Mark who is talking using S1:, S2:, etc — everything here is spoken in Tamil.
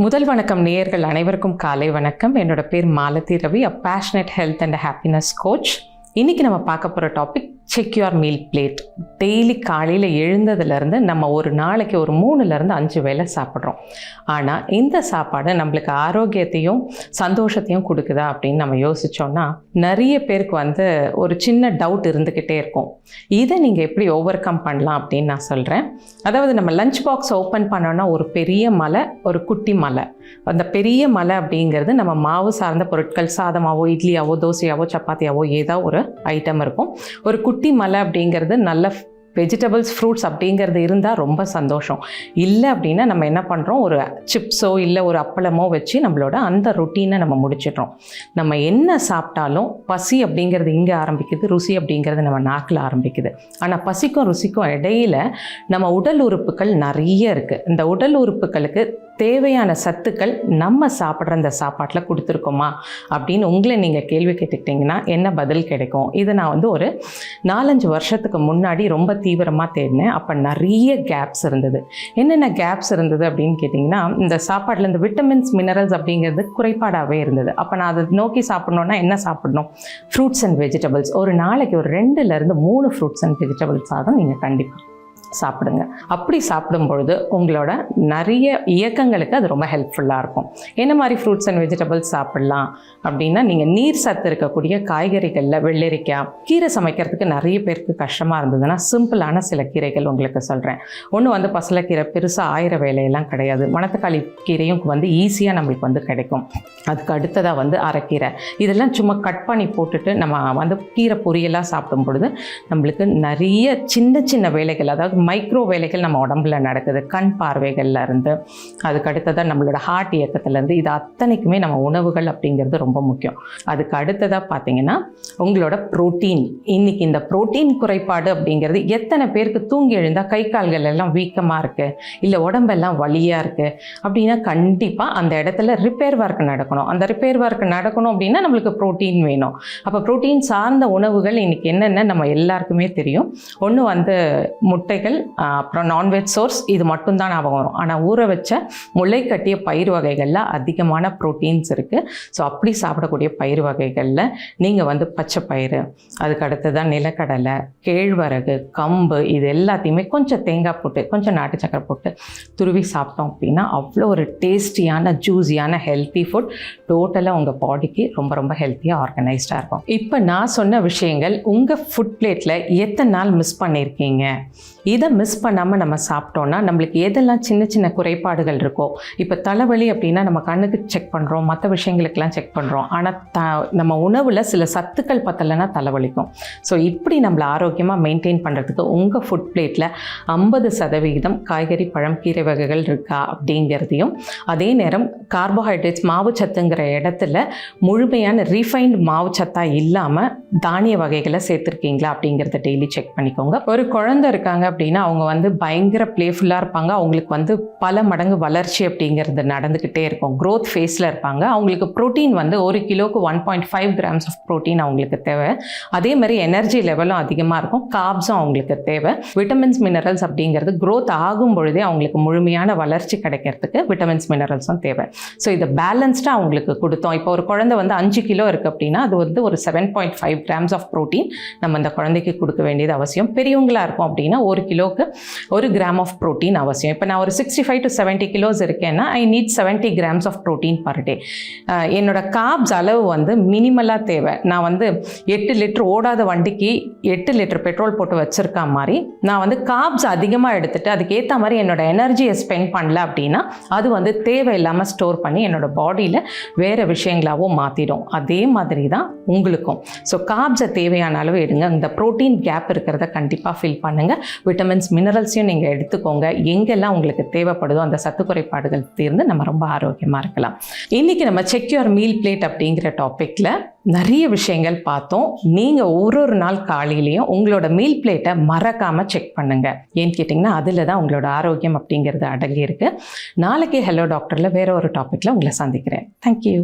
S1: முதல் வணக்கம் நேயர்கள் அனைவருக்கும் காலை வணக்கம். என்னோட பேர் Malathi Ravi a passionate health and happiness coach இன்னைக்கு நம்ம பார்க்க போகிற topic check your meal plate daily காலையில் எழுந்ததுலேருந்து நம்ம ஒரு நாளைக்கு ஒரு மூணுலேருந்து அஞ்சு வேளை சாப்பிட்றோம். ஆனால் இந்த சாப்பாடு நம்மளுக்கு ஆரோக்கியத்தையும் சந்தோஷத்தையும் கொடுக்குதா அப்படின்னு நம்ம யோசிச்சோம்னா நிறைய பேருக்கு வந்து ஒரு சின்ன டவுட் இருந்துக்கிட்டே இருக்கும். இதை நீங்கள் எப்படி ஓவர் கம் பண்ணலாம் அப்படின்னு நான் சொல்கிறேன் அதாவது நம்ம லஞ்ச் பாக்ஸ் ஓப்பன் பண்ணோன்னா ஒரு பெரிய மலை ஒரு குட்டி மலை. அந்த பெரிய மலை அப்படிங்கிறது நம்ம மாவு சார்ந்த பொருட்கள் சாதமாவோ இட்லியாவோ தோசையாவோ சப்பாத்தியாவோ ஏதோ ஒரு ஐட்டம் இருக்கும். ஒரு குட்டி மலை அப்படிங்கிறது நல்ல வெஜிடபிள்ஸ் ஃப்ரூட்ஸ் அப்படிங்கிறது இருந்தால் ரொம்ப சந்தோஷம். இல்லை அப்படின்னா நம்ம என்ன பண்ணுறோம் ஒரு சிப்ஸோ இல்லை ஒரு அப்பளமோ வச்சு நம்மளோட அந்த ரொட்டீனை நம்ம முடிச்சிடுறோம். நம்ம என்ன சாப்பிட்டாலும் பசி அப்படிங்கிறது இங்கே ஆரம்பிக்குது ருசி அப்படிங்கிறது நம்ம நாக்கில் ஆரம்பிக்குது. ஆனால் பசிக்கும் ருசிக்கும் இடையில நம்ம உடல் உறுப்புகள் நிறைய இருக்குது இந்த உடல் உறுப்புகளுக்கு தேவையான சத்துக்கள் நம்ம சாப்பிட்ற அந்த சாப்பாட்டில் கொடுத்துருக்கோமா? அப்படின்னு உங்களை நீங்கள் கேள்வி கேட்டுக்கிட்டிங்கன்னா என்ன பதில் கிடைக்கும்? இதை நான் வந்து ஒரு நாலஞ்சு வருஷத்துக்கு முன்னாடி ரொம்ப தீவிரமாக தேடினேன். அப்போ நிறைய கேப்ஸ் இருந்தது. என்னென்ன கேப்ஸ் இருந்தது அப்படின்னு கேட்டிங்கன்னா இந்த சாப்பாட்டில் இந்த விட்டமின்ஸ் மினரல்ஸ் அப்படிங்கிறது குறைபாடாகவே இருந்தது. அப்போ நான் அதை நோக்கி சாப்பிட்ணுன்னா என்ன சாப்பிடணும்? ஃப்ரூட்ஸ் அண்ட் வெஜிடபிள்ஸ் ஒரு நாளைக்கு ஒரு ரெண்டுலேருந்து மூணு ஃப்ரூட்ஸ் அண்ட் வெஜிடபிள்ஸ் சாதம் நீங்கள் கண்டிப்பாக சாப்பிடுங்க. அப்படி சாப்பிடும் பொழுது உங்களோட நிறைய இயக்கங்களுக்கு அது ரொம்ப ஹெல்ப்ஃபுல்லாக இருக்கும். என்ன மாதிரி ஃப்ரூட்ஸ் அண்ட் வெஜிடபிள்ஸ் சாப்பிடலாம் அப்படின்னா நீங்கள் நீர் சத்து இருக்கக்கூடிய காய்கறிகளில் வெள்ளரிக்காய் கீரை சமைக்கிறதுக்கு நிறைய பேருக்கு கஷ்டமாக இருந்ததுன்னா சிம்பிளான சில கீரைகள் உங்களுக்கு சொல்கிறேன் ஒன்று வந்து பசலைக்கீரை பெருசாக ஆயிர வேலையெல்லாம் கிடையாது. மணத்தக்காளி கீரையும் வந்து ஈஸியாக நம்மளுக்கு வந்து கிடைக்கும். அதுக்கு அடுத்ததாக வந்து அரைக்கீரை. இதெல்லாம் சும்மா கட் பண்ணி போட்டுட்டு நம்ம வந்து கீரை பொரியலாக சாப்பிடும் பொழுது நம்மளுக்கு நிறைய சின்ன சின்ன வேலைகள் அதாவது மைக்ரோ வேலைகள் நம்ம உடம்புல நடக்குது. கண் பார்வைகள்ல இருந்து அதுக்கு அடுத்ததாக நம்மளோட ஹார்ட் இயக்கத்துலேருந்து இது அத்தனைக்குமே நம்ம உணவுகள் அப்படிங்கிறது ரொம்ப முக்கியம். அதுக்கு அடுத்ததாக பார்த்தீங்கன்னா உங்களோட ப்ரோட்டீன் இன்னைக்கு இந்த புரோட்டீன் குறைபாடு அப்படிங்கிறது எத்தனை பேருக்கு தூங்கி எழுந்தால் கை கால்கள் எல்லாம் வீக்கமாக இருக்குது இல்லை உடம்பெல்லாம் வலியாக இருக்குது அப்படின்னா கண்டிப்பாக அந்த இடத்துல ரிப்பேர் ஒர்க் நடக்கணும். அந்த ரிப்பேர் ஒர்க் நடக்கணும் அப்படின்னா நம்மளுக்கு ப்ரோட்டீன் வேணும். அப்போ புரோட்டீன் சார்ந்த உணவுகள் இன்னைக்கு என்னென்ன நம்ம எல்லாருக்குமே தெரியும். ஒன்று வந்து முட்டைகள் வகைகள் அப்புறம் நான்வெஜ் சோர்ஸ் இது மட்டும்தான் ஞாபகம் வரும். ஆனால் ஊற வச்ச முளை கட்டிய பயிர் வகைகளில் அதிகமான ப்ரோட்டீன்ஸ் இருக்குது ஸோ அப்படி சாப்பிடக்கூடிய பயிர் வகைகளில் நீங்கள் வந்து பச்சை பயிறு அதுக்கு அடுத்ததான் நிலக்கடலை கேழ்வரகு கம்பு இது எல்லாத்தையுமே கொஞ்சம் தேங்காய் போட்டு கொஞ்சம் நாட்டு சக்கரை போட்டு துருவி சாப்பிட்டோம் அப்படின்னா அவ்வளோ ஒரு டேஸ்டியான ஜூஸியான ஹெல்த்தி ஃபுட் டோட்டலாக உங்கள் பாடிக்கு ரொம்ப ரொம்ப ஹெல்த்தியாக ஆர்கனைஸ்டாக இருக்கும். இப்போ நான் சொன்ன விஷயங்கள் உங்கள் ஃபுட் பிளேட்டில் எத்தனை நாள் மிஸ் பண்ணியிருக்கீங்க இதை மிஸ் பண்ணாமல் நம்ம சாப்பிட்டோன்னா நம்மளுக்கு எதெல்லாம் சின்ன சின்ன குறைபாடுகள் இருக்கோ இப்போ தலைவலி அப்படின்னா நம்ம கண்ணுக்கு செக் பண்ணுறோம் மற்ற விஷயங்களுக்கெல்லாம் செக் பண்ணுறோம் ஆனால் த நம்ம உணவில் சில சத்துக்கள் பத்தலைன்னா தலைவலிக்கும். ஸோ இப்படி நம்மளை ஆரோக்கியமாக மெயின்டைன் பண்ணுறதுக்கு உங்கள் ஃபுட் பிளேட்டில் ஐம்பது சதவிகிதம் காய்கறி பழம் கீரை வகைகள் இருக்கா அப்படிங்கிறதையும் அதே நேரம் கார்போஹைட்ரேட்ஸ் மாவுச்சத்துங்கிற இடத்துல முழுமையான ரீஃபைன்டு மாவுச்சத்தாக இல்லாமல் தானிய வகைகளை சேர்த்துருக்கீங்களா அப்படிங்கிறத டெய்லி செக் பண்ணிக்கோங்க. ஒரு குழந்தை இருக்காங்க அப்படி அப்படின்னா அவங்க வந்து பயங்கர ப்ளேஃபுல்லாக இருப்பாங்க. அவங்களுக்கு வந்து பல மடங்கு வளர்ச்சி அப்படிங்கிறது நடந்துக்கிட்டே இருக்கும். க்ரோத் ஃபேஸில் இருப்பாங்க. அவங்களுக்கு ப்ரோட்டீன் வந்து ஒரு கிலோக்கு one point five grams of protein அவங்களுக்கு தேவை. அதே மாதிரி எனர்ஜி லெவலும் அதிகமாக இருக்கும். காப்ஸும் அவங்களுக்கு தேவை. விட்டமின்ஸ் மினரல்ஸ் அப்படிங்கிறது க்ரோத் ஆகும் பொழுதே அவங்களுக்கு முழுமையான வளர்ச்சி கிடைக்கிறதுக்கு விட்டமின்ஸ் மினரல்ஸும் தேவை. ஸோ இதை பேலன்ஸ்டாக அவங்களுக்கு கொடுத்தோம். இப்போ ஒரு குழந்தை வந்து அஞ்சு கிலோ இருக்குது அப்படின்னா அது வந்து ஒரு seven point five grams of protein நம்ம அந்த குழந்தைக்கு கொடுக்க வேண்டியது அவசியம். பெரியவங்களா இருக்கும் அப்படின்னா ஒரு கிலோ கிலோக்கு ஒரு கிராம் ஆஃப் ப்ரோட்டீன் அவசியம். இப்போ நான் ஒரு sixty five to seventy kilos இருக்கேன்னா I need seventy grams of protein per day என்னோட காப்ஸ் அளவு வந்து மினிமலாக தேவை. நான் வந்து எட்டு லிட்டர் ஓடாத வண்டிக்கு எட்டு லிட்டர் பெட்ரோல் போட்டு வச்சுருக்க மாதிரி நான் வந்து காப்ஸ் அதிகமாக எடுத்துட்டு அதுக்கேற்ற மாதிரி என்னோட எனர்ஜியை ஸ்பெண்ட் பண்ணல அப்படின்னா அது வந்து தேவையில்லாமல் ஸ்டோர் பண்ணி என்னோட பாடியில் வேறு விஷயங்களாகவும் மாற்றிடும் அதே மாதிரி தான் உங்களுக்கும். ஸோ காப்ஸை தேவையான அளவு எடுங்க. இந்த ப்ரோட்டீன் கேப் இருக்கிறத கண்டிப்பாக ஃபில் பண்ணுங்கள் வைட்டமின்ஸ் மினரல்ஸையும் நீங்கள் எடுத்துக்கோங்க. எங்கெல்லாம் உங்களுக்கு தேவைப்படுதோ அந்த சத்து குறைபாடுகள் தீர்ந்து நம்ம ரொம்ப ஆரோக்கியமாக இருக்கலாம். இன்றைக்கி நம்ம செக் யுவர் மீல் பிளேட் அப்படிங்கிற டாப்பிக்கில் நிறைய விஷயங்கள் பார்த்தோம். நீங்கள் ஒரு ஒரு நாள் காலையிலையும் உங்களோட மீல் பிளேட்டை மறக்காமல் செக் பண்ணுங்கள் ஏன்னு கேட்டிங்கன்னா அதில் தான் உங்களோட ஆரோக்கியம் அப்படிங்கிறது அடங்கியிருக்கு. நாளைக்கு ஹலோ டாக்டரில் வேற ஒரு டாப்பிக்கில் உங்களை சந்திக்கிறேன். தேங்க்யூ